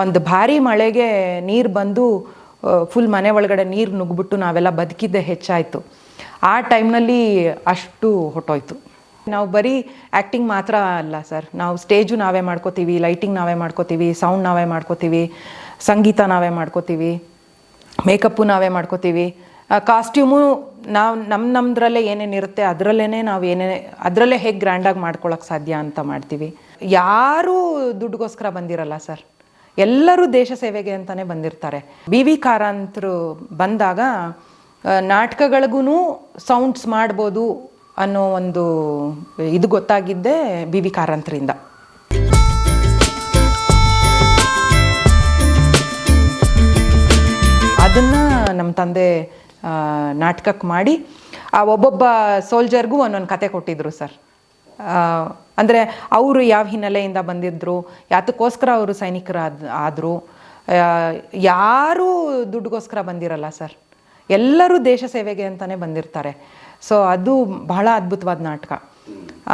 ಒಂದು ಭಾರಿ ಮಳೆಗೆ ನೀರು ಬಂದು ಫುಲ್ ಮನೆ ಒಳಗಡೆ ನೀರು ನುಗ್ಬಿಟ್ಟು ನಾವೆಲ್ಲ ಬದುಕಿದ್ದೆ ಹೆಚ್ಚಾಯಿತು. ಆ ಟೈಮ್ನಲ್ಲಿ ಅಷ್ಟು ಹೊಟ್ಟೋಯ್ತು. ನಾವು ಬರೀ ಆ್ಯಕ್ಟಿಂಗ್ ಮಾತ್ರ ಅಲ್ಲ ಸರ್. ನಾವು ಸ್ಟೇಜು ನಾವೇ ಮಾಡ್ಕೋತೀವಿ ಲೈಟಿಂಗ್ ನಾವೇ ಮಾಡ್ಕೋತೀವಿ ಸೌಂಡ್ ನಾವೇ ಮಾಡ್ಕೋತೀವಿ, ಸಂಗೀತ ನಾವೇ ಮಾಡ್ಕೋತೀವಿ ಮೇಕಪ್ಪು ನಾವೇ ಮಾಡ್ಕೋತೀವಿ. ಕಾಸ್ಟ್ಯೂಮು ನಾವು ನಮ್ಮ ನಮ್ಮದ್ರಲ್ಲೇ ಏನೇನಿರುತ್ತೆ ಅದರಲ್ಲೇ ನಾವು ಏನೇ ಅದರಲ್ಲೇ ಹೇಗೆ ಗ್ರ್ಯಾಂಡಾಗಿ ಮಾಡ್ಕೊಳಕ್ಕೆ ಸಾಧ್ಯ ಅಂತ ಮಾಡ್ತೀವಿ. ಯಾರೂ ದುಡ್ಡುಗೋಸ್ಕರ ಬಂದಿರಲ್ಲ ಸರ್. ಎಲ್ಲರೂ ದೇಶ ಸೇವೆಗೆ ಅಂತಲೇ ಬಂದಿರ್ತಾರೆ. ಬಿ ವಿ ಕಾರಂತರು ಬಂದಾಗ ನಾಟಕಗಳಿಗೂ ಸೌಂಡ್ಸ್ ಮಾಡ್ಬೋದು ಅನ್ನೋ ಒಂದು ಇದು ಗೊತ್ತಾಗಿದ್ದೇ ಬಿ ವಿ ಕಾರಂತರಿಂದ. ಅದನ್ನು ನಮ್ಮ ತಂದೆ ನಾಟಕಕ್ಕೆ ಮಾಡಿ, ಆ, ಒಬ್ಬೊಬ್ಬ ಸೋಲ್ಜರ್ಗೂ ಒಂದೊಂದು ಕತೆ ಕೊಟ್ಟಿದ್ರು ಸರ್. ಅಂದರೆ ಅವರು ಯಾವ ಹಿನ್ನೆಲೆಯಿಂದ ಬಂದಿದ್ದರು ಯಾತಕ್ಕೋಸ್ಕರ ಅವರು ಸೈನಿಕರ ಆದರು ಯಾರೂ ದುಡ್ಡುಗೋಸ್ಕರ ಬಂದಿರಲ್ಲ ಸರ್. ಎಲ್ಲರೂ ದೇಶ ಸೇವೆಗೆ ಅಂತಲೇ ಬಂದಿರ್ತಾರೆ. ಸೊ ಅದು ಬಹಳ ಅದ್ಭುತವಾದ ನಾಟಕ.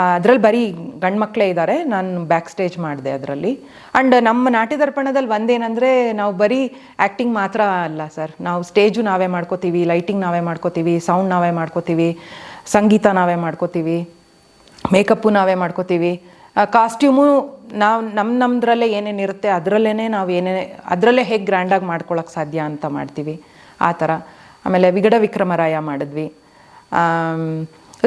ಅದರಲ್ಲಿ ಬರೀ ಗಂಡು ಮಕ್ಕಳೇ ಇದ್ದಾರೆ ನಾನು ಬ್ಯಾಕ್ ಸ್ಟೇಜ್ ಮಾಡಿದೆ ಅದರಲ್ಲಿ. ಆ್ಯಂಡ್ ನಮ್ಮ ನಾಟ್ಯ ದರ್ಪಣದಲ್ಲಿ ಒಂದೇನಂದರೆ, ನಾವು ಬರೀ ಆ್ಯಕ್ಟಿಂಗ್ ಮಾತ್ರ ಅಲ್ಲ ಸರ್. ನಾವು ಸ್ಟೇಜು ನಾವೇ ಮಾಡ್ಕೋತೀವಿ ಲೈಟಿಂಗ್ ನಾವೇ ಮಾಡ್ಕೋತೀವಿ ಸೌಂಡ್ ನಾವೇ ಮಾಡ್ಕೋತೀವಿ, ಸಂಗೀತ ನಾವೇ ಮಾಡ್ಕೋತೀವಿ. ಮೇಕಪ್ಪು ನಾವೇ ಮಾಡ್ಕೋತೀವಿ. ಕಾಸ್ಟ್ಯೂಮು ನಾವು ನಮ್ಮ ನಮ್ಮದ್ರಲ್ಲೇ ಏನೇನಿರುತ್ತೆ ಅದರಲ್ಲೇ ನಾವು ಏನೇ ಅದರಲ್ಲೇ ಹೇಗೆ ಗ್ರ್ಯಾಂಡಾಗಿ ಮಾಡ್ಕೊಳಕ್ಕೆ ಸಾಧ್ಯ ಅಂತ ಮಾಡ್ತೀವಿ. ಆ ಥರ. ಆಮೇಲೆ ವಿಗಡ ವಿಕ್ರಮರಾಯ ಮಾಡಿದ್ವಿ.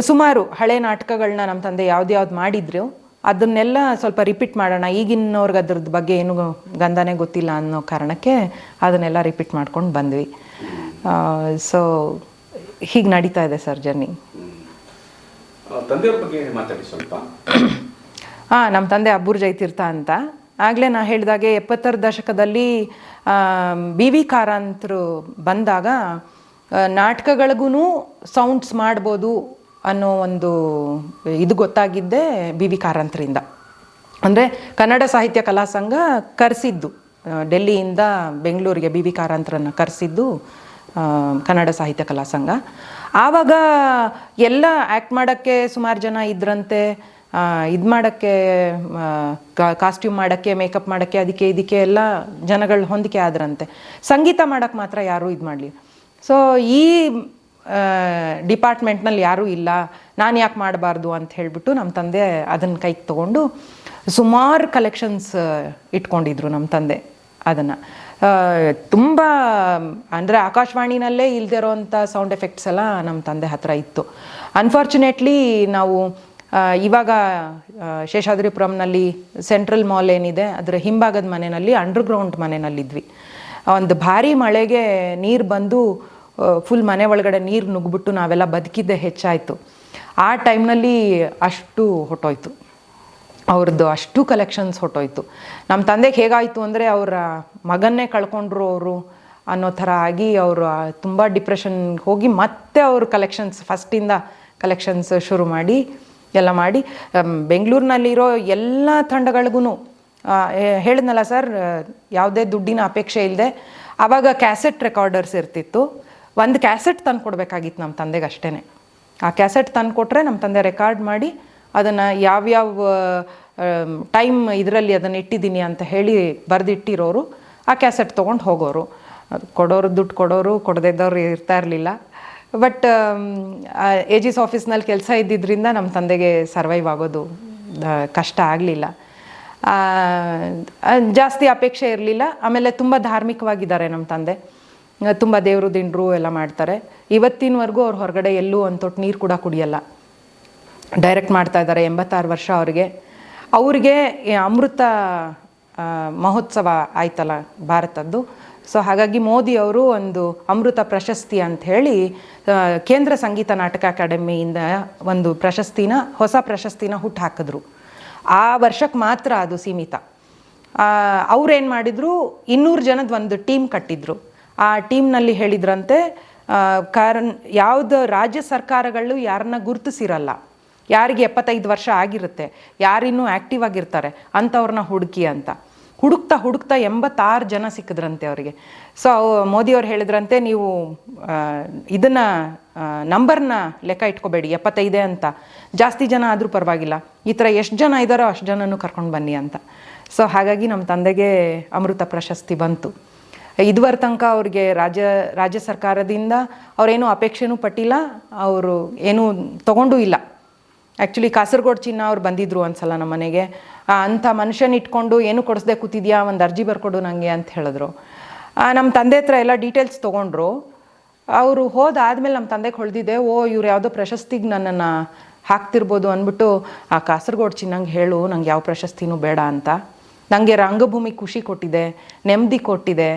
ಸುಮಾರು ಹಳೆ ನಾಟಕಗಳನ್ನ ನಮ್ಮ ತಂದೆ ಯಾವ್ದು ಯಾವ್ದು ಮಾಡಿದ್ರು, ಅದನ್ನೆಲ್ಲ ಸ್ವಲ್ಪ ರಿಪೀಟ್ ಮಾಡೋಣ ಈಗಿನವ್ರಿಗೆ ಅದ್ರದ್ದು ಬಗ್ಗೆ ಏನು ಗಂಧನೇ ಗೊತ್ತಿಲ್ಲ ಅನ್ನೋ ಕಾರಣಕ್ಕೆ ಅದನ್ನೆಲ್ಲ ರಿಪೀಟ್ ಮಾಡ್ಕೊಂಡು ಬಂದ್ವಿ. ಸೊ ಹೀಗೆ ನಡೀತಾ ಇದೆ ಸರ್ ಜರ್ನಿ ತಂದೆಯವ್ರ ಬಗ್ಗೆ ಮಾತಾಡಿ ಸ್ವಲ್ಪ? ಹಾಂ ನಮ್ಮ ತಂದೆ ಅಬ್ಬೂರ್ ಜೈತೀರ್ಥ ಅಂತ. ಆಗಲೇ ನಾ ಹೇಳಿದಾಗೆ ಎಪ್ಪತ್ತರ ದಶಕದಲ್ಲಿ ಬಿ ವಿ ಕಾರಂತರು ಬಂದಾಗ ನಾಟಕಗಳಿಗೂ ಸೌಂಡ್ಸ್ ಮಾಡ್ಬೋದು ಅನ್ನೋ ಒಂದು ಇದು ಗೊತ್ತಾಗಿದ್ದೆ ಬಿ ವಿ ಕಾರಂತರಿಂದ. ಅಂದರೆ ಕನ್ನಡ ಸಾಹಿತ್ಯ ಕಲಾ ಸಂಘ ಕರೆಸಿದ್ದು. ಡೆಲ್ಲಿಯಿಂದ ಬೆಂಗಳೂರಿಗೆ ಬಿ ವಿ ಕಾರಂತರನ್ನು ಕರೆಸಿದ್ದು. ಕನ್ನಡ ಸಾಹಿತ್ಯ ಕಲಾ ಸಂಘ. ಆವಾಗ ಎಲ್ಲ ಆ್ಯಕ್ಟ್ ಮಾಡೋಕ್ಕೆ ಸುಮಾರು ಜನ ಇದ್ರಂತೆ. ಇದು ಮಾಡೋಕ್ಕೆ ಕಾಸ್ಟ್ಯೂಮ್ ಮಾಡೋಕ್ಕೆ, ಮೇಕಪ್ ಮಾಡೋಕ್ಕೆ, ಅದಕ್ಕೆ ಇದಕ್ಕೆ ಎಲ್ಲ ಜನಗಳು ಹೊಂದಿಕೆ ಆದ್ರಂತೆ. ಸಂಗೀತ ಮಾಡೋಕ್ಕೆ ಮಾತ್ರ ಯಾರೂ ಇದು ಮಾಡಲಿ ಸೊ ಈ ಡಿಪಾರ್ಟ್ಮೆಂಟ್ನಲ್ಲಿ ಯಾರೂ ಇಲ್ಲ. ನಾನು ಯಾಕೆ ಮಾಡಬಾರ್ದು ಅಂತ ಹೇಳಿಬಿಟ್ಟು ನಮ್ಮ ತಂದೆ ಅದನ್ನು ಕೈಗೆ ತೊಗೊಂಡು ಸುಮಾರು ಕಲೆಕ್ಷನ್ಸ್ ಇಟ್ಕೊಂಡಿದ್ರು ನಮ್ಮ ತಂದೆ ಅದನ್ನು. ತುಂಬ, ಅಂದರೆ ಆಕಾಶವಾಣಿನಲ್ಲೇ ಇಲ್ಲದೆ ಇರೋವಂಥ ಸೌಂಡ್ ಎಫೆಕ್ಟ್ಸ್ ಎಲ್ಲ ನಮ್ಮ ತಂದೆ ಹತ್ರ ಇತ್ತು. ಅನ್ಫಾರ್ಚುನೇಟ್ಲಿ ನಾವು ಇವಾಗ ಶೇಷಾದ್ರಿಪುರಂನಲ್ಲಿ ಸೆಂಟ್ರಲ್ ಮಾಲ್ ಏನಿದೆ, ಅದರ ಹಿಂಭಾಗದ ಮನೆಯಲ್ಲಿ ಅಂಡರ್ಗ್ರೌಂಡ್ ಮನೆಯಲ್ಲಿದ್ವಿ. ಒಂದು ಭಾರಿ ಮಳೆಗೆ ನೀರು ಬಂದು ಫುಲ್ ಮನೆ ಒಳಗಡೆ ನೀರು ನುಗ್ಗಿಬಿಟ್ಟು ನಾವೆಲ್ಲ ಬದುಕಿದ್ದೆ ಹೆಚ್ಚಾಯಿತು. ಆ ಟೈಮ್ನಲ್ಲಿ ಅಷ್ಟು ಹೊಟ್ಟೋಯ್ತು. ಅವ್ರದ್ದು ಅಷ್ಟು ಕಲೆಕ್ಷನ್ಸ್ ಹೊಟ್ಟೋಯ್ತು ನಮ್ಮ ತಂದೆಗೆ ಹೇಗಾಯಿತು ಅಂದರೆ ಅವರ ಮಗನ್ನೇ ಕಳ್ಕೊಂಡ್ರು ಅವರು ಅನ್ನೋ ಥರ ಆಗಿ ಅವರು ತುಂಬ ಡಿಪ್ರೆಷನ್ಗೆ ಹೋಗಿ ಮತ್ತೆ ಅವರು ಕಲೆಕ್ಷನ್ಸ್ ಫಸ್ಟಿಂದ ಕಲೆಕ್ಷನ್ಸ್ ಶುರು ಮಾಡಿ, ಎಲ್ಲ ಮಾಡಿ ಬೆಂಗಳೂರಿನಲ್ಲಿರೋ ಎಲ್ಲ ತಂಡಗಳಿಗೂ ಹೇಳಿದ್ನಲ್ಲ ಸರ್, ಯಾವುದೇ ದುಡ್ಡಿನ ಅಪೇಕ್ಷೆ ಇಲ್ಲದೆ ಆವಾಗ ಕ್ಯಾಸೆಟ್ ರೆಕಾರ್ಡರ್ಸ್ ಇರ್ತಿತ್ತು. ಒಂದು ಕ್ಯಾಸೆಟ್ ತಂದು ಕೊಡಬೇಕಾಗಿತ್ತು ನಮ್ಮ ತಂದೆಗೆ ಅಷ್ಟೇ ಆ ಕ್ಯಾಸೆಟ್ ತಂದು ಕೊಟ್ಟರೆ ನಮ್ಮ ತಂದೆ ರೆಕಾರ್ಡ್ ಮಾಡಿ ಅದನ್ನು ಯಾವ್ಯಾವ ಟೈಮ್ ಇದರಲ್ಲಿ ಅದನ್ನು ಇಟ್ಟಿದ್ದೀನಿ ಅಂತ ಹೇಳಿ ಬರೆದಿಟ್ಟಿರೋರು, ಆ ಕ್ಯಾಸೆಟ್ ತೊಗೊಂಡು ಹೋಗೋರು. ಕೊಡೋರು, ದುಡ್ಡು ಕೊಡೋರು ಕೊಡದಿದ್ದವ್ರು ಇರ್ತಾ ಇರಲಿಲ್ಲ. ಬಟ್ ಏಜಿಸ್ ಆಫೀಸ್ನಲ್ಲಿ ಕೆಲಸ ಇದ್ದಿದ್ದರಿಂದ ನಮ್ಮ ತಂದೆಗೆ ಸರ್ವೈವ್ ಆಗೋದು ಕಷ್ಟ ಆಗಲಿಲ್ಲ. ಜಾಸ್ತಿ ಅಪೇಕ್ಷೆ ಇರಲಿಲ್ಲ. ಆಮೇಲೆ ತುಂಬ ಧಾರ್ಮಿಕವಾಗಿದ್ದಾರೆ ನಮ್ಮ ತಂದೆ. ತುಂಬ ದೇವರು, ದಿಂಡ್ರು ಎಲ್ಲ ಮಾಡ್ತಾರೆ. ಇವತ್ತಿನವರೆಗೂ ಅವ್ರು ಹೊರಗಡೆ ಎಲ್ಲೂ ಒಂದು ತೊಟ್ಟು ನೀರು ಕೂಡ ಕುಡಿಯಲ್ಲ. ಡೈರೆಕ್ಟ್ ಮಾಡ್ತಾ ಇದ್ದಾರೆ ಎಂಬತ್ತಾರು ವರ್ಷ ಅವ್ರಿಗೆ. ಅವ್ರಿಗೆ ಅಮೃತ ಮಹೋತ್ಸವ ಆಯ್ತಲ್ಲ ಭಾರತದ್ದು. ಸೊ ಹಾಗಾಗಿ ಮೋದಿ ಅವರು ಒಂದು ಅಮೃತ ಪ್ರಶಸ್ತಿ ಅಂತ ಹೇಳಿ ಕೇಂದ್ರ ಸಂಗೀತ ನಾಟಕ ಅಕಾಡೆಮಿಯಿಂದ ಒಂದು ಪ್ರಶಸ್ತಿನ, ಹೊಸ ಪ್ರಶಸ್ತಿನ ಹುಟ್ಟು ಹಾಕಿದ್ರು. ಆ ವರ್ಷಕ್ಕೆ ಮಾತ್ರ ಅದು ಸೀಮಿತ. ಅವ್ರೇನು ಮಾಡಿದ್ರು, ಇನ್ನೂರು ಜನದ ಒಂದು ಟೀಮ್ ಕಟ್ಟಿದ್ರು. ಆ ಟೀಮ್ನಲ್ಲಿ ಹೇಳಿದ್ರಂತೆ ಕಾರಣ ಯಾವುದು ರಾಜ್ಯ ಸರ್ಕಾರಗಳು ಯಾರನ್ನ ಗುರುತಿಸಿರಲ್ಲ. ಯಾರಿಗೆ ಎಪ್ಪತ್ತೈದು ವರ್ಷ ಆಗಿರುತ್ತೆ, ಯಾರಿನ್ನೂ ಆ್ಯಕ್ಟಿವ್ ಆಗಿರ್ತಾರೆ, ಅಂಥವ್ರನ್ನ ಹುಡುಕಿ ಅಂತ. ಹುಡುಕ್ತಾ ಹುಡುಕ್ತಾ ಎಂಬತ್ತಾರು ಜನ ಸಿಕ್ಕಿದ್ರಂತೆ ಅವರಿಗೆ. ಸೊ ಮೋದಿಯವ್ರು ಹೇಳಿದ್ರಂತೆ, ನೀವು ಇದನ್ನು ನಂಬರ್ನ ಲೆಕ್ಕ ಇಟ್ಕೋಬೇಡಿ, ಎಪ್ಪತ್ತೈದೇ ಅಂತ. ಜಾಸ್ತಿ ಜನ ಆದರೂ ಪರವಾಗಿಲ್ಲ. ಈ ಥರ ಎಷ್ಟು ಜನ ಇದ್ದಾರೋ ಅಷ್ಟು ಜನನೂ ಕರ್ಕೊಂಡು ಬನ್ನಿ ಅಂತ. ಸೊ ಹಾಗಾಗಿ ನಮ್ಮ ತಂದೆಗೆ ಅಮೃತ ಪ್ರಶಸ್ತಿ ಬಂತು. ಇದುವರೆ ತನಕ ಅವ್ರಿಗೆ ರಾಜ್ಯ ರಾಜ್ಯ ಸರ್ಕಾರದಿಂದ ಅವರೇನು ಅಪೇಕ್ಷೆನೂ ಪಟ್ಟಿಲ್ಲ, ಅವರು ಏನೂ ತಗೊಂಡೂ ಇಲ್ಲ. ಆ್ಯಕ್ಚುಲಿ ಕಾಸರಗೋಡ್ ಚಿನ್ನ ಅವ್ರು ಬಂದಿದ್ರು ಒಂದ್ಸಲ ನಮ್ಮ ಮನೆಗೆ. ಅಂಥ ಮನುಷ್ಯನ ಇಟ್ಕೊಂಡು ಏನು ಕೊಡಿಸ್ದೆ ಕೂತಿದ್ಯಾ? ಒಂದು ಅರ್ಜಿ ಬರ್ಕೊಡು ನನಗೆ ಅಂತ ಹೇಳಿದ್ರು. ನಮ್ಮ ತಂದೆ ಹತ್ರ ಎಲ್ಲ ಡೀಟೇಲ್ಸ್ ತೊಗೊಂಡ್ರು. ಅವರು ಹೋದಾದ್ಮೇಲೆ ನಮ್ಮ ತಂದೆಗೆ ಹೊಳೆದಿದೆ, ಓ, ಇವ್ರು ಯಾವುದೋ ಪ್ರಶಸ್ತಿಗೆ ನನ್ನನ್ನು ಹಾಕ್ತಿರ್ಬೋದು ಅಂದ್ಬಿಟ್ಟು, ಆ ಕಾಸರಗೋಡ್ ಚಿನ್ನಂಗೆ ಹೇಳು, ನಂಗೆ ಯಾವ ಪ್ರಶಸ್ತಿನೂ ಬೇಡ ಅಂತ. ನನಗೆ ರಂಗಭೂಮಿ ಖುಷಿ ಕೊಟ್ಟಿದೆ ನೆಮ್ಮದಿ ಕೊಟ್ಟಿದೆ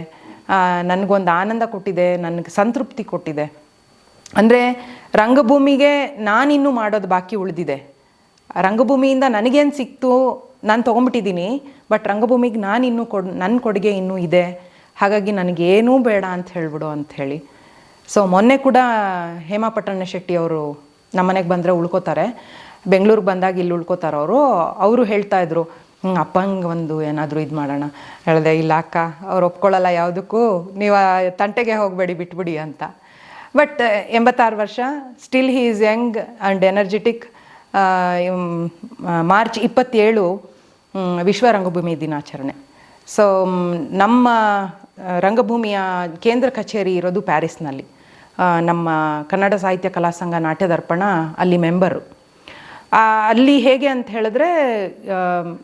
ನನಗೊಂದು ಆನಂದ ಕೊಟ್ಟಿದೆ, ನನಗೆ ಸಂತೃಪ್ತಿ ಕೊಟ್ಟಿದೆ. ಅಂದರೆ ರಂಗಭೂಮಿಗೆ ನಾನಿನ್ನೂ ಮಾಡೋದು ಬಾಕಿ ಉಳಿದಿದೆ. ರಂಗಭೂಮಿಯಿಂದ ನನಗೇನು ಸಿಕ್ತು ನಾನು ತೊಗೊಂಬಿಟ್ಟಿದ್ದೀನಿ ಬಟ್ ರಂಗಭೂಮಿಗೆ ನಾನು ಇನ್ನೂ ಕೊಡ್ ನನ್ನ ಕೊಡುಗೆ ಇನ್ನೂ ಇದೆ. ಹಾಗಾಗಿ ನನಗೇನೂ ಬೇಡ ಅಂತ ಹೇಳ್ಬಿಡು ಅಂತ ಹೇಳಿ. ಸೊ ಮೊನ್ನೆ ಕೂಡ ಹೇಮಾ ಶೆಟ್ಟಿ ಅವರು ನಮ್ಮ ಮನೆಗೆ ಬಂದರೆ ಉಳ್ಕೋತಾರೆ. ಬೆಂಗಳೂರಿಗೆ ಬಂದಾಗ ಇಲ್ಲಿ ಉಳ್ಕೋತಾರೆ ಅವರು. ಅವರು ಹೇಳ್ತಾ ಇದ್ರು ಹ್ಞೂ ಅಪ್ಪಂಗೆ ಒಂದು ಏನಾದರೂ ಇದು ಮಾಡೋಣ. ಹೇಳಿದೆ, ಇಲ್ಲ ಅಕ್ಕ, ಅವ್ರು ಒಪ್ಕೊಳ್ಳಲ್ಲ ಯಾವುದಕ್ಕೂ. ನೀವು ತಂಟೆಗೆ ಹೋಗಬೇಡಿ, ಬಿಟ್ಬಿಡಿ ಅಂತ. ಬಟ್ ಎಂಬತ್ತಾರು ವರ್ಷ still he is young and energetic March ಇಪ್ಪತ್ತೇಳು ವಿಶ್ವ ರಂಗಭೂಮಿ ದಿನಾಚರಣೆ. ಸೊ ನಮ್ಮ ರಂಗಭೂಮಿಯ ಕೇಂದ್ರ ಕಚೇರಿ ಇರೋದು ಪ್ಯಾರಿಸ್ನಲ್ಲಿ. ನಮ್ಮ ಕನ್ನಡ ಸಾಹಿತ್ಯ ಕಲಾ ಸಂಘ ನಾಟ್ಯ ದರ್ಪಣ ಅಲ್ಲಿ ಮೆಂಬರು. ಅಲ್ಲಿ ಹೇಗೆ ಅಂತ ಹೇಳಿದ್ರೆ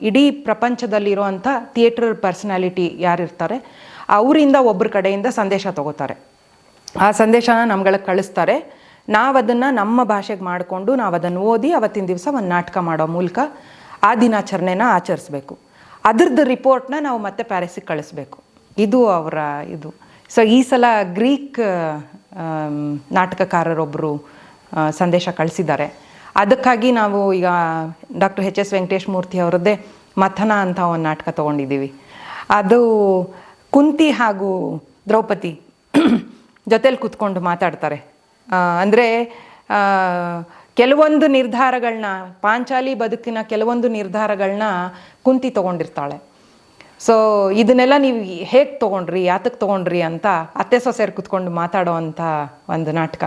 ಇಡೀ ಪ್ರಪಂಚದಲ್ಲಿರುವಂಥ ಥಿಯೇಟರ್ ಪರ್ಸನಾಲಿಟಿ ಯಾರಿರ್ತಾರೆ, ಅವರಿಂದ ಒಬ್ಬರ ಕಡೆಯಿಂದ ಸಂದೇಶ ತಗೋತಾರೆ. ಆ ಸಂದೇಶನ ನಮ್ಗಳಿಗೆ ಕಳಿಸ್ತಾರೆ. ನಾವದನ್ನು ನಮ್ಮ ಭಾಷೆಗೆ ಮಾಡಿಕೊಂಡು ನಾವು ಅದನ್ನು ಓದಿ ಅವತ್ತಿನ ದಿವಸ ಒಂದು ನಾಟಕ ಮಾಡೋ ಮೂಲಕ ಆ ದಿನಾಚರಣೆನ ಆಚರಿಸ್ಬೇಕು. ಅದ್ರದ್ದು ರಿಪೋರ್ಟ್ನ ನಾವು ಮತ್ತೆ ಪ್ಯಾರಿಸಿಗೆ ಕಳಿಸ್ಬೇಕು. ಇದು ಅವರ ಇದು. ಸೊ ಈ ಸಲ ಗ್ರೀಕ್ ನಾಟಕಕಾರರೊಬ್ಬರು ಸಂದೇಶ ಕಳಿಸಿದ್ದಾರೆ. ಅದಕ್ಕಾಗಿ ನಾವು ಈಗ doctor H S Venkatesh Murthy ಅವರದ್ದೇ ಮಥನ ಅಂತ ಒಂದು ನಾಟಕ ತೊಗೊಂಡಿದ್ದೀವಿ. ಅದು ಕುಂತಿ ಹಾಗೂ ದ್ರೌಪದಿ ಜೊತೆಲಿ ಕೂತ್ಕೊಂಡು ಮಾತಾಡ್ತಾರೆ. ಅಂದರೆ ಕೆಲವೊಂದು ನಿರ್ಧಾರಗಳನ್ನ ಪಾಂಚಾಲಿ ಬದುಕಿನ ಕೆಲವೊಂದು ನಿರ್ಧಾರಗಳನ್ನ ಕುಂತಿ ತೊಗೊಂಡಿರ್ತಾಳೆ. ಸೊ ಇದನ್ನೆಲ್ಲ ನೀವು ಹೇಗೆ ತೊಗೊಂಡ್ರಿ ಯಾತಕ್ಕೆ ತೊಗೊಂಡ್ರಿ ಅಂತ ಅತ್ತೆ ಸೊಸೆಯರು ಕುತ್ಕೊಂಡು ಮಾತಾಡೋ ಅಂಥ ಒಂದು ನಾಟಕ.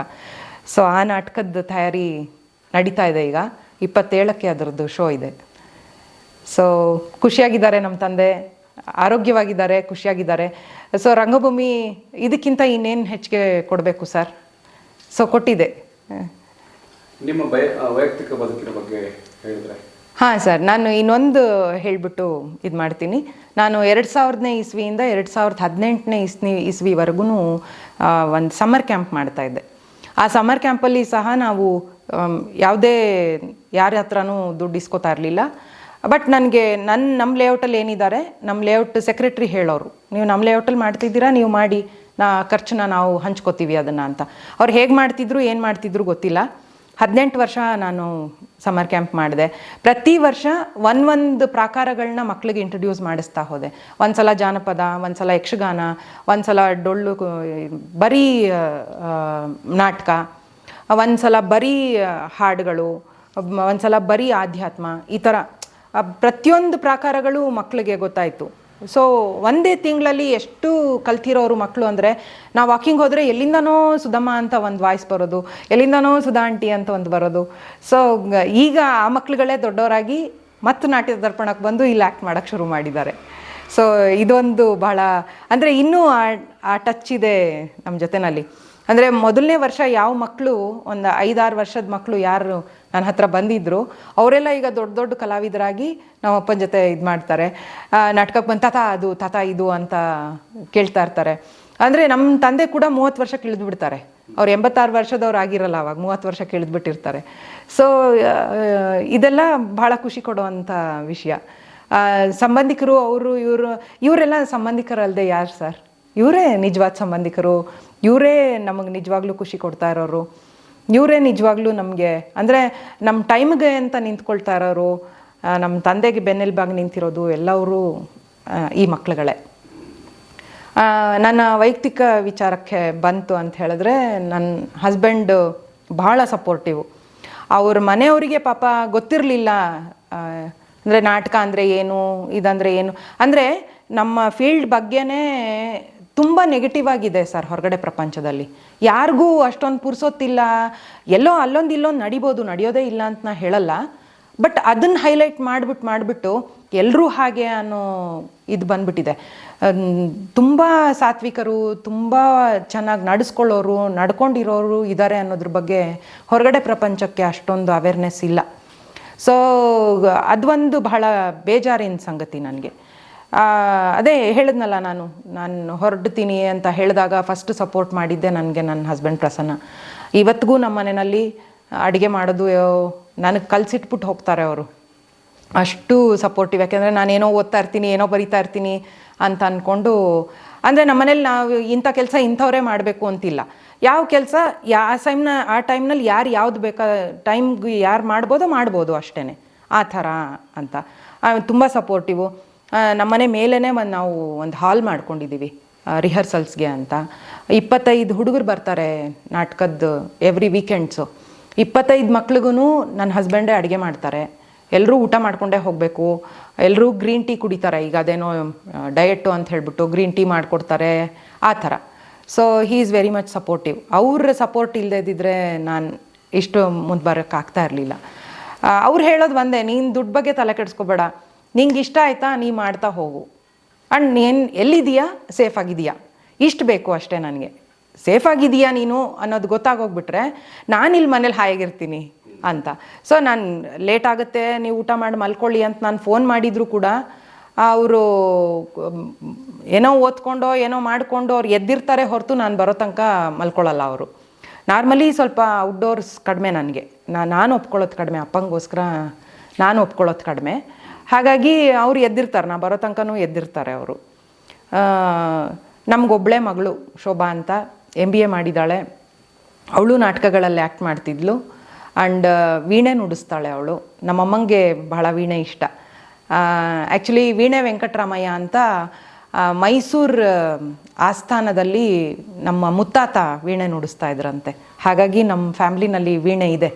ಸೊ ಆ ನಾಟಕದ ತಯಾರಿ ನಡೀತಾ ಇದೆ ಈಗ. ಇಪ್ಪತ್ತೇಳಕ್ಕೆ ಅದರದ್ದು ಶೋ ಇದೆ. ಸೊ ಖುಷಿಯಾಗಿದ್ದಾರೆ ನಮ್ಮ ತಂದೆ. ಆರೋಗ್ಯವಾಗಿದ್ದಾರೆ ಖುಷಿಯಾಗಿದ್ದಾರೆ. ಸೊ ರಂಗಭೂಮಿ ಇದಕ್ಕಿಂತ ಇನ್ನೇನು ಹೆಚ್ಚಿಗೆ ಕೊಡಬೇಕು ಸರ್? ಸೊ ಕೊಟ್ಟಿದೆ. ನಿಮ್ಮ ವೈಯಕ್ತಿಕ ಬದುಕಿನ ಬಗ್ಗೆ ಹೇಳಿದ್ರೆ? ಹಾಂ ಸರ್ ನಾನು ಇನ್ನೊಂದು ಹೇಳಿಬಿಟ್ಟು ಇದು ಮಾಡ್ತೀನಿ. ನಾನು ಎರಡು ಸಾವಿರದನೇ ಇಸ್ವಿಯಿಂದ ಎರಡು ಸಾವಿರದ ಹದಿನೆಂಟನೇ ಇಸ್ನಿ ಇಸ್ವಿವರೆಗೂ ಒಂದು ಸಮ್ಮರ್ ಕ್ಯಾಂಪ್ ಮಾಡ್ತಾ ಇದ್ದೆ. ಆ ಸಮ್ಮರ್ ಕ್ಯಾಂಪಲ್ಲಿ ಸಹ ನಾವು ಯಾವುದೇ ಯಾರ ಹತ್ರನೂ ದುಡ್ಡು ಇಸ್ಕೋತಾ ಇರಲಿಲ್ಲ. ಬಟ್ ನನಗೆ ನನ್ನ ನಮ್ಮ ಲೇಔಟಲ್ಲಿ ಏನಿದ್ದಾರೆ ನಮ್ಮ ಲೇಔಟ್ ಸೆಕ್ರೆಟ್ರಿ ಹೇಳೋರು. ನೀವು ನಮ್ಮ ಲೇಔಟಲ್ಲಿ ಮಾಡ್ತಿದ್ದೀರಾ, ನೀವು ಮಾಡಿ, ನಾ ಖರ್ಚನ್ನ ನಾವು ಹಂಚ್ಕೋತೀವಿ ಅದನ್ನು ಅಂತ. ಅವ್ರು ಹೇಗೆ ಮಾಡ್ತಿದ್ರು, ಏನು ಮಾಡ್ತಿದ್ರು ಗೊತ್ತಿಲ್ಲ. ಹದಿನೆಂಟು ವರ್ಷ ನಾನು ಸಮ್ಮರ್ ಕ್ಯಾಂಪ್ ಮಾಡಿದೆ. ಪ್ರತಿ ವರ್ಷ ಒಂದೊಂದು ಪ್ರಾಕಾರಗಳನ್ನ ಮಕ್ಳಿಗೆ ಇಂಟ್ರಡ್ಯೂಸ್ ಮಾಡಿಸ್ತಾ ಹೋದೆ. ಒಂದ್ಸಲ ಜಾನಪದ, ಒಂದ್ಸಲ ಯಕ್ಷಗಾನ, ಒಂದ್ಸಲ ಡೊಳ್ಳು ಕು- ಬರೀ ನಾಟಕ ನಾಟಕ, ಒಂದ್ಸಲ ಬರೀ ಹಾಡುಗಳು ಒಂದು ಸಲ ಬರೀ ಆಧ್ಯಾತ್ಮ, ಈ ಥರ ಪ್ರತಿಯೊಂದು ಪ್ರಾಕಾರಗಳು ಮಕ್ಕಳಿಗೆ ಗೊತ್ತಾಯಿತು. ಸೊ ಒಂದೇ ತಿಂಗಳಲ್ಲಿ ಎಷ್ಟು ಕಲ್ತಿರೋರು ಮಕ್ಕಳು ಅಂದರೆ, ನಾವು ವಾಕಿಂಗ್ ಹೋದರೆ ಎಲ್ಲಿಂದನೋ ಸುಧಮ್ಮ ಅಂತ ಒಂದು ವಾಯ್ಸ್ ಬರೋದು, ಎಲ್ಲಿಂದನೋ ಸುಧಾ ಆಂಟಿ ಅಂತ ಒಂದು ಬರೋದು. ಸೊ ಈಗ ಆ ಮಕ್ಳುಗಳೇ ದೊಡ್ಡವರಾಗಿ ಮತ್ತು ನಾಟ್ಯ ದರ್ಪಣಕ್ಕೆ ಬಂದು ಇಲ್ಲಿ ಆ್ಯಕ್ಟ್ ಮಾಡೋಕ್ಕೆ ಶುರು ಮಾಡಿದ್ದಾರೆ. ಸೊ ಇದೊಂದು ಬಹಳ, ಅಂದರೆ ಇನ್ನೂ ಆ ಟಚ್ ಇದೆ ನಮ್ಮ ಜೊತೆನಲ್ಲಿ. ಅಂದರೆ ಮೊದಲನೇ ವರ್ಷ ಯಾವ ಮಕ್ಕಳು ಒಂದು ಐದಾರು ವರ್ಷದ ಮಕ್ಕಳು ಯಾರು ನನ್ನ ಹತ್ರ ಬಂದಿದ್ರು, ಅವರೆಲ್ಲ ಈಗ ದೊಡ್ಡ ದೊಡ್ಡ ಕಲಾವಿದರಾಗಿ ನಮ್ಮ ಅಪ್ಪನ ಜೊತೆ ಇದು ಮಾಡ್ತಾರೆ. ನಾಟಕಕ್ಕೆ ಬಂದು ತಾತ ಅದು, ತಾತ ಇದು ಅಂತ ಕೇಳ್ತಾ ಇರ್ತಾರೆ. ಅಂದರೆ ನಮ್ಮ ತಂದೆ ಕೂಡ ಮೂವತ್ತು ವರ್ಷ ಇಳಿದು ಬಿಡ್ತಾರೆ ಅವ್ರು ಎಂಬತ್ತಾರು ವರ್ಷದವ್ರು ಆಗಿರಲ್ಲ ಅವಾಗ, ಮೂವತ್ತು ವರ್ಷ ಬಿಟ್ಟಿರ್ತಾರೆ ಸೊ ಇದೆಲ್ಲ ಭಾಳ ಖುಷಿ ಕೊಡುವಂಥ ವಿಷಯ. ಸಂಬಂಧಿಕರು, ಅವರು, ಇವರು, ಇವರೆಲ್ಲ ಸಂಬಂಧಿಕರಲ್ಲದೆ ಯಾರು ಸರ್? ಇವರೇ ನಿಜವಾದ ಸಂಬಂಧಿಕರು, ಇವರೇ ನಮಗೆ ನಿಜವಾಗ್ಲೂ ಖುಷಿ ಕೊಡ್ತಾ ಇರೋರು, ಇವರೇ ನಿಜವಾಗ್ಲೂ ನಮಗೆ, ಅಂದರೆ ನಮ್ಮ ಟೈಮ್ಗೆ ಅಂತ ನಿಂತ್ಕೊಳ್ತಾ ಇರೋರು ನಮ್ಮ ತಂದೆಗೆ ಬೆನ್ನೆಲುಬಾಗಿ ನಿಂತಿರೋದು ಎಲ್ಲವರು ಈ ಮಕ್ಕಳುಗಳೇ ನನ್ನ ವೈಯಕ್ತಿಕ ವಿಚಾರಕ್ಕೆ ಬಂತು ಅಂತ ಹೇಳಿದ್ರೆ ನನ್ನ ಹಸ್ಬೆಂಡ್ ಬಹಳ ಸಪೋರ್ಟಿವ್ ಅವ್ರ ಮನೆಯವರಿಗೆ ಪಾಪ ಗೊತ್ತಿರಲಿಲ್ಲ ಅಂದರೆ ನಾಟಕ ಅಂದರೆ ಏನು, ಇದಂದರೆ ಏನು, ಅಂದರೆ ನಮ್ಮ ಫೀಲ್ಡ್ ಬಗ್ಗೆನೇ ತುಂಬ ನೆಗೆಟಿವ್ ಆಗಿದೆ ಸರ್ ಹೊರಗಡೆ ಪ್ರಪಂಚದಲ್ಲಿ. ಯಾರಿಗೂ ಅಷ್ಟೊಂದು ಪುರ್ಸೋತಿಲ್ಲ ಎಲ್ಲೋ ಅಲ್ಲೊಂದು ಇಲ್ಲೊಂದು ನಡಿಬೋದು, ನಡೆಯೋದೇ ಇಲ್ಲ ಅಂತ ನಾ ಹೇಳಲ್ಲ. ಬಟ್ ಅದನ್ನು ಹೈಲೈಟ್ ಮಾಡಿಬಿಟ್ಟು ಮಾಡಿಬಿಟ್ಟು ಎಲ್ಲರೂ ಹಾಗೆ ಅನ್ನೋ ಇದು ಬಂದ್ಬಿಟ್ಟಿದೆ. ತುಂಬ ಸಾತ್ವಿಕರು, ತುಂಬ ಚೆನ್ನಾಗಿ ನಡೆಸ್ಕೊಳ್ಳೋರು, ನಡ್ಕೊಂಡಿರೋರು ಇದ್ದಾರೆ ಅನ್ನೋದ್ರ ಬಗ್ಗೆ ಹೊರಗಡೆ ಪ್ರಪಂಚಕ್ಕೆ ಅಷ್ಟೊಂದು ಅವೇರ್ನೆಸ್ ಇಲ್ಲ. ಸೊ ಅದೊಂದು ಬಹಳ ಬೇಜಾರಿನ ಸಂಗತಿ ನನಗೆ. ಅದೇ ಹೇಳಿದ್ನಲ್ಲ ನಾನು ನಾನು ಹೊರಡ್ತೀನಿ ಅಂತ ಹೇಳಿದಾಗ ಫಸ್ಟ್ ಸಪೋರ್ಟ್ ಮಾಡಿದ್ದೆ ನನಗೆ ನನ್ನ ಹಸ್ಬೆಂಡ್ ಪ್ರಸನ್ನ. ಇವತ್ತಿಗೂ ನಮ್ಮ ಮನೆಯಲ್ಲಿ ಅಡುಗೆ ಮಾಡೋದು ನನಗೆ ಕಲಿಸಿಟ್ಬಿಟ್ಟು ಹೋಗ್ತಾರೆ ಅವರು. ಅಷ್ಟು ಸಪೋರ್ಟಿವ್ ಯಾಕೆಂದರೆ ನಾನೇನೋ ಓದ್ತಾ ಇರ್ತೀನಿ, ಏನೋ ಬರಿತಾ ಇರ್ತೀನಿ ಅಂತ ಅಂದ್ಕೊಂಡು ಅಂದರೆ ನಮ್ಮನೇಲಿ ನಾವು ಇಂಥ ಕೆಲಸ ಇಂಥವರೇ ಮಾಡಬೇಕು ಅಂತಿಲ್ಲ. ಯಾವ ಕೆಲಸ, ಯಾ ಟೈಮ್ನ ಆ ಟೈಮ್ನಲ್ಲಿ ಯಾರು ಯಾವ್ದು ಬೇಕಾ ಟೈಮ್ಗೆ ಯಾರು ಮಾಡ್ಬೋದೋ ಮಾಡ್ಬೋದು ಅಷ್ಟೇ ಆ ಥರ ಅಂತ. ತುಂಬ ಸಪೋರ್ಟಿವು ನಮ್ಮನೆ ಮೇಲೇ ಒಂದು ನಾವು ಒಂದು ಹಾಲ್ ಮಾಡ್ಕೊಂಡಿದ್ದೀವಿ ರಿಹರ್ಸಲ್ಸ್ಗೆ ಅಂತ. ಇಪ್ಪತ್ತೈದು ಹುಡುಗರು ಬರ್ತಾರೆ ನಾಟಕದ್ದು ಎವ್ರಿ ವೀಕೆಂಡ್ಸು ಇಪ್ಪತ್ತೈದು ಮಕ್ಳಿಗೂ ನನ್ನ ಹಸ್ಬೆಂಡೇ ಅಡುಗೆ ಮಾಡ್ತಾರೆ. ಎಲ್ಲರೂ ಊಟ ಮಾಡ್ಕೊಂಡೇ ಹೋಗಬೇಕು. ಎಲ್ಲರೂ ಗ್ರೀನ್ ಟೀ ಕುಡಿತಾರೆ, ಈಗ ಅದೇನೋ ಡಯಟು ಅಂತ ಹೇಳ್ಬಿಟ್ಟು ಗ್ರೀನ್ ಟೀ ಮಾಡಿಕೊಡ್ತಾರೆ, ಆ ಥರ. So he is very much supportive ಅವ್ರ ಸಪೋರ್ಟ್ ಇಲ್ಲದಿದ್ದರೆ ನಾನು ಇಷ್ಟು ಮುಂದೆ ಬರೋಕ್ಕಾಗ್ತಾ ಇರಲಿಲ್ಲ. ಅವ್ರು ಹೇಳೋದು ಒಂದೇ, ನೀನು ದುಡ್ಡು ಬಗ್ಗೆ ತಲೆ ಕೆಡಿಸ್ಕೋಬೇಡ. ನಿಂಗೆ ಇಷ್ಟ ಆಯ್ತಾ? ನೀ ಮಾಡ್ತಾ ಹೋಗು. ಅಂಡ್ ನೀನು ಎಲ್ಲಿದೆಯಾ ಸೇಫ್ ಆಗಿದೆಯಾ ಇಷ್ಟು ಬೇಕು ಅಷ್ಟೇ ನನಗೆ. ಸೇಫ್ ಆಗಿದೆಯಾ ನೀನು ಅನ್ನೋದು ಗೊತ್ತಾಗೋಗ್ಬಿಟ್ರೆ ನಾನಿಲ್ಲಿ ಮನೇಲಿ ಹಾಯಾಗಿರ್ತೀನಿ ಅಂತ. ಸೊ ನಾನು ಲೇಟ್ ಆಗುತ್ತೆ, ನೀವು ಊಟ ಮಾಡಿ ಮಲ್ಕೊಳ್ಳಿ ಅಂತ ನಾನು ಫೋನ್ ಮಾಡಿದರೂ ಕೂಡ, ಅವರು ಏನೋ ಓದ್ಕೊಂಡೋ, ಏನೋ ಮಾಡಿಕೊಂಡು, ಅವ್ರು ಎದ್ದಿರ್ತಾರೆ ಹೊರತು ನಾನು ಬರೋ ತನಕ ಮಲ್ಕೊಳ್ಳಲ್ಲ ಅವರು. ನಾರ್ಮಲಿ ಸ್ವಲ್ಪ ಔಟ್ಡೋರ್ಸ್ ಕಡಿಮೆ ನನಗೆ. ನಾನು ಒಪ್ಕೊಳ್ಳೋದು ಕಡಿಮೆ, ಅಪ್ಪಂಗೋಸ್ಕರ ನಾನು ಒಪ್ಕೊಳ್ಳೋದು ಕಡಿಮೆ. ಹಾಗಾಗಿ ಅವ್ರು ಎದ್ದಿರ್ತಾರೆ, ನಾ ಬರೋ ತನಕನೂ ಎದ್ದಿರ್ತಾರೆ ಅವರು. ನಮಗೊಬ್ಳೆ ಮಗಳು ಶೋಭಾ ಅಂತ ಎಂ ಬಿ ಎ ಮಾಡಿದ್ದಾಳೆ ಅವಳು ನಾಟಕಗಳಲ್ಲಿ ಆ್ಯಕ್ಟ್ ಮಾಡ್ತಿದ್ಲು. ಆ್ಯಂಡ್ ವೀಣೆ ನುಡಿಸ್ತಾಳೆ ಅವಳು. ನಮ್ಮಮ್ಮಂಗೆ ಬಹಳ ವೀಣೆ ಇಷ್ಟ. ಆ್ಯಕ್ಚುಲಿ ವೀಣೆ ವೆಂಕಟರಾಮಯ್ಯ ಅಂತ ಮೈಸೂರು, ಆಸ್ಥಾನದಲ್ಲಿ ನಮ್ಮ ಮುತ್ತಾತ ವೀಣೆ ನುಡಿಸ್ತಾ ಇದ್ರಂತೆ. ಹಾಗಾಗಿ ನಮ್ಮ ಫ್ಯಾಮ್ಲಿನಲ್ಲಿ ವೀಣೆ ಇದೆ.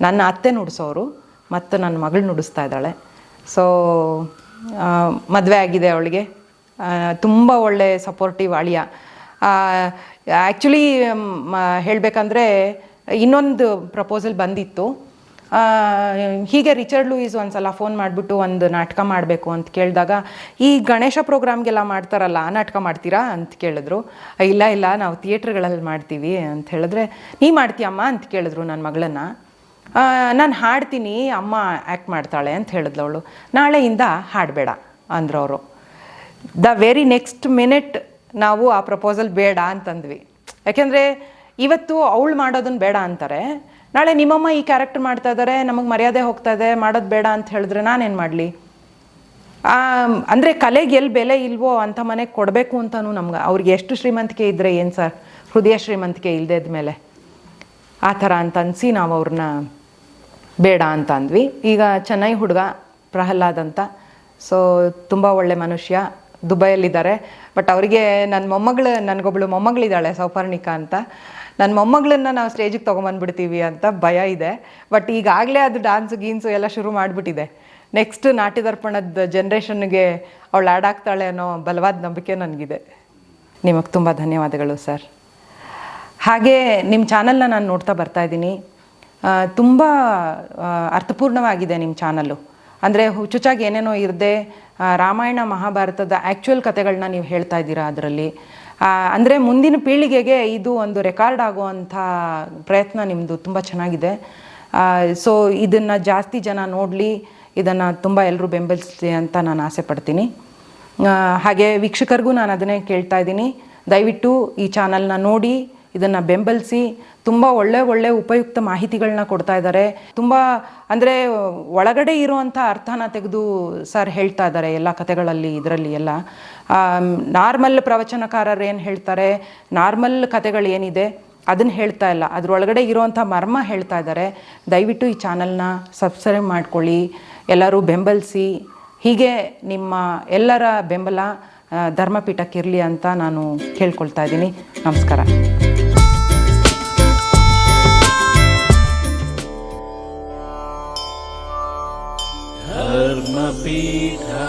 ನನ್ನ ಅತ್ತೆ ನುಡಿಸೋರು, ಮತ್ತು ನನ್ನ ಮಗಳು ನುಡಿಸ್ತಾ ಇದ್ದಾಳೆ. ಸೊ ಮದುವೆ ಆಗಿದೆ ಅವಳಿಗೆ. ತುಂಬ ಒಳ್ಳೆ ಸಪೋರ್ಟಿವ್ ಅಳಿಯ ಆ್ಯಕ್ಚುಲಿ ಹೇಳಬೇಕಂದ್ರೆ ಇನ್ನೊಂದು ಪ್ರಪೋಸಲ್ ಬಂದಿತ್ತು. ಹೀಗೆ ರಿಚರ್ಡ್ ಲೂಯಿಸ್ ಒಂದ್ಸಲ ಫೋನ್ ಮಾಡಿಬಿಟ್ಟು ಒಂದು ನಾಟಕ ಮಾಡಬೇಕು ಅಂತ ಕೇಳಿದಾಗ, ಈ ಗಣೇಶ ಪ್ರೋಗ್ರಾಮ್ಗೆಲ್ಲ ಮಾಡ್ತಾರಲ್ಲ, ಆ ನಾಟಕ ಮಾಡ್ತೀರಾ? ಅಂತ ಕೇಳಿದ್ರು. ಇಲ್ಲ ಇಲ್ಲ, ನಾವು ಥಿಯೇಟ್ರ್ಗಳಲ್ಲಿ ಮಾಡ್ತೀವಿ. ಅಂತ ಹೇಳಿದ್ರೆ, ನೀ ಮಾಡ್ತೀಯಮ್ಮ? ಅಂತ ಕೇಳಿದ್ರು ನನ್ನ ಮಗಳನ್ನ. ನಾನು ಹಾಡ್ತೀನಿ, ಅಮ್ಮ ಆ್ಯಕ್ಟ್ ಮಾಡ್ತಾಳೆ ಅಂತ ಹೇಳಿದ್ಲವಳು. ನಾಳೆಯಿಂದ ಹಾಡಬೇಡ ಅಂದ್ರವರು. ದ ವೆರಿ ನೆಕ್ಸ್ಟ್ ಮಿನಿಟ್ ನಾವು ಆ ಪ್ರಪೋಸಲ್ ಬೇಡ ಅಂತಂದ್ವಿ. ಯಾಕೆಂದರೆ ಇವತ್ತು ಅವಳು ಮಾಡೋದನ್ನು ಬೇಡ ಅಂತಾರೆ. ನಾಳೆ ನಿಮ್ಮಮ್ಮ ಈ ಕ್ಯಾರೆಕ್ಟರ್ ಮಾಡ್ತಾ ಇದ್ದಾರೆ ನಮಗೆ ಮರ್ಯಾದೆ ಹೋಗ್ತಾ ಇದೆ, ಮಾಡೋದು ಬೇಡ ಅಂತ ಹೇಳಿದ್ರೆ ನಾನೇನು ಮಾಡಲಿ? ಅಂದರೆ ಕಲೆಗೆ ಎಲ್ಲಿ ಬೆಲೆ ಇಲ್ವೋ ಅಂಥ ಮನೆಗೆ ಕೊಡಬೇಕು ಅಂತಲೂ ನಮ್ಗೆ. ಅವ್ರಿಗೆ ಎಷ್ಟು ಶ್ರೀಮಂತಿಕೆ ಇದ್ದರೆ ಏನು ಸರ್? ಹೃದಯ ಶ್ರೀಮಂತಿಕೆ ಇಲ್ಲದೆ ಮೇಲೆ ಆ ಥರ ಅಂತ ಅನಿಸಿ ನಾವು ಅವ್ರನ್ನ ಬೇಡ ಅಂತ ಅಂದ್ವಿ. ಈಗ ಚೆನ್ನೈ ಹುಡುಗ ಪ್ರಹ್ಲಾದ್ ಅಂತ. ಸೊ ತುಂಬ ಒಳ್ಳೆ ಮನುಷ್ಯ, ದುಬೈಯಲ್ಲಿದ್ದಾರೆ. ಬಟ್ ಅವರಿಗೆ ನನ್ನ ಮೊಮ್ಮಗಳು, ನನಗೊಬ್ಳು ಮೊಮ್ಮಗಳಿದ್ದಾಳೆ, ಸೌಪರ್ಣಿಕಾ ಅಂತ. ನನ್ನ ಮೊಮ್ಮಗಳನ್ನ ನಾವು ಸ್ಟೇಜಿಗೆ ತೊಗೊಂಬಂದ್ಬಿಡ್ತೀವಿ ಅಂತ ಭಯ ಇದೆ. ಬಟ್ ಈಗಾಗಲೇ ಅದು ಡ್ಯಾನ್ಸ್ ಗೀನ್ಸು ಎಲ್ಲ ಶುರು ಮಾಡಿಬಿಟ್ಟಿದೆ. ನೆಕ್ಸ್ಟ್ ನಾಟ್ಯದರ್ಪಣದ ಜನ್ರೇಷನ್ಗೆ ಅವಳು ಆಡಾಗ್ತಾಳೆ ಅನ್ನೋ ಬಲವಾದ ನಂಬಿಕೆ ನನಗಿದೆ. ನಿಮಗೆ ತುಂಬ ಧನ್ಯವಾದಗಳು ಸರ್ ಹಾಗೆ ನಿಮ್ಮ ಚಾನಲ್ನ ನಾನು ನೋಡ್ತಾ ಬರ್ತಾ ಇದ್ದೀನಿ. ತುಂಬ ಅರ್ಥಪೂರ್ಣವಾಗಿದೆ ನಿಮ್ಮ ಚಾನಲ್ಲು. ಅಂದರೆ ಹುಚ್ಚುಚ್ಚಾಗಿ ಏನೇನೋ ಇರದೆ ರಾಮಾಯಣ ಮಹಾಭಾರತದ ಆ್ಯಕ್ಚುಯಲ್ ಕಥೆಗಳನ್ನ ನೀವು ಹೇಳ್ತಾ ಇದ್ದೀರಾ ಅದರಲ್ಲಿ. ಅಂದರೆ ಮುಂದಿನ ಪೀಳಿಗೆಗೆ ಇದು ಒಂದು ರೆಕಾರ್ಡ್ ಆಗುವಂಥ ಪ್ರಯತ್ನ ನಿಮ್ಮದು ತುಂಬ ಚೆನ್ನಾಗಿದೆ. ಸೊ ಇದನ್ನು ಜಾಸ್ತಿ ಜನ ನೋಡಲಿ, ಇದನ್ನು ತುಂಬ ಎಲ್ಲರೂ ಬೆಂಬಲಿಸಲಿ ಅಂತ ನಾನು ಆಸೆ ಪಡ್ತೀನಿ. ಹಾಗೆ ವೀಕ್ಷಕರಿಗೂ ನಾನು ಅದನ್ನೇ ಕೇಳ್ತಾ ಇದ್ದೀನಿ. ದಯವಿಟ್ಟು ಈ ಚಾನಲ್ನ ನೋಡಿ ಇದನ್ನು ಬೆಂಬಲಿಸಿ ತುಂಬ ಒಳ್ಳೆ ಒಳ್ಳೆ ಉಪಯುಕ್ತ ಮಾಹಿತಿಗಳನ್ನ ಕೊಡ್ತಾ ಇದ್ದಾರೆ ತುಂಬ ಅಂದರೆ ಒಳಗಡೆ ಇರುವಂಥ ಅರ್ಥನ ತೆಗೆದು ಸರ್ ಹೇಳ್ತಾ ಇದ್ದಾರೆ ಎಲ್ಲ ಕಥೆಗಳಲ್ಲಿ ಇದರಲ್ಲಿ ಎಲ್ಲ. ನಾರ್ಮಲ್ ಪ್ರವಚನಕಾರರು ಏನು ಹೇಳ್ತಾರೆ? ನಾರ್ಮಲ್ ಕಥೆಗಳು ಏನಿದೆ? ಅದನ್ನು ಹೇಳ್ತಾ ಇಲ್ಲ. ಅದರೊಳಗಡೆ ಇರುವಂಥ ಮರ್ಮ ಹೇಳ್ತಾ ಇದ್ದಾರೆ ದಯವಿಟ್ಟು ಈ ಚಾನಲ್ನ ಸಬ್ಸ್ಕ್ರೈಬ್ ಮಾಡ್ಕೊಳ್ಳಿ. ಎಲ್ಲರೂ ಬೆಂಬಲಿಸಿ. ಹೀಗೆ ನಿಮ್ಮ ಎಲ್ಲರ ಬೆಂಬಲ ಧರ್ಮಪೀಠಕ್ಕಿರಲಿ ಅಂತ ನಾನು ಕೇಳ್ಕೊಳ್ತಾ ಇದ್ದೀನಿ. ನಮಸ್ಕಾರ. पीठा